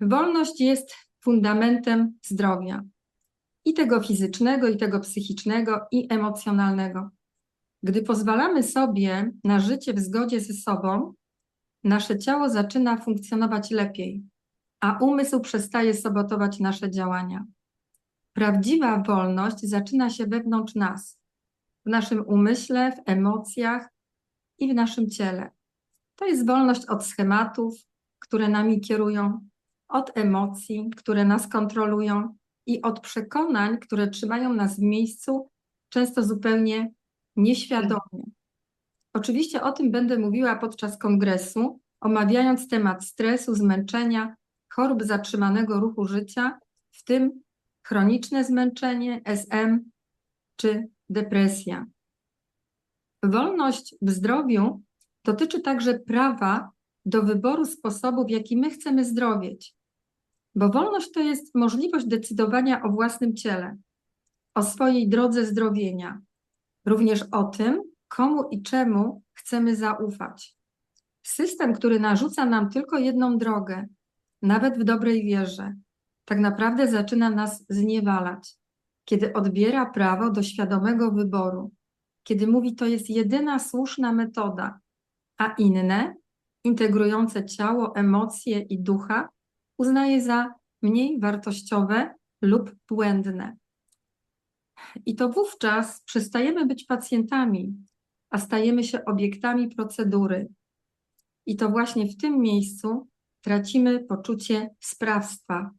Wolność jest fundamentem zdrowia i tego fizycznego, i tego psychicznego, i emocjonalnego. Gdy pozwalamy sobie na życie w zgodzie ze sobą, nasze ciało zaczyna funkcjonować lepiej, a umysł przestaje sabotować nasze działania. Prawdziwa wolność zaczyna się wewnątrz nas, w naszym umyśle, w emocjach i w naszym ciele. To jest wolność od schematów, które nami kierują, od emocji, które nas kontrolują i od przekonań, które trzymają nas w miejscu, często zupełnie nieświadomie. Oczywiście o tym będę mówiła podczas kongresu, omawiając temat stresu, zmęczenia, chorób zatrzymanego ruchu życia, w tym chroniczne zmęczenie, SM czy depresja. Wolność w zdrowiu dotyczy także prawa do wyboru sposobu, w jaki my chcemy zdrowieć. Bo wolność to jest możliwość decydowania o własnym ciele, o swojej drodze zdrowienia, również o tym, komu i czemu chcemy zaufać. System, który narzuca nam tylko jedną drogę, nawet w dobrej wierze, tak naprawdę zaczyna nas zniewalać, kiedy odbiera prawo do świadomego wyboru, kiedy mówi, to jest jedyna słuszna metoda, a inne, integrujące ciało, emocje i ducha, uznaje za mniej wartościowe lub błędne. I to wówczas przestajemy być pacjentami, a stajemy się obiektami procedury. I to właśnie w tym miejscu tracimy poczucie sprawstwa,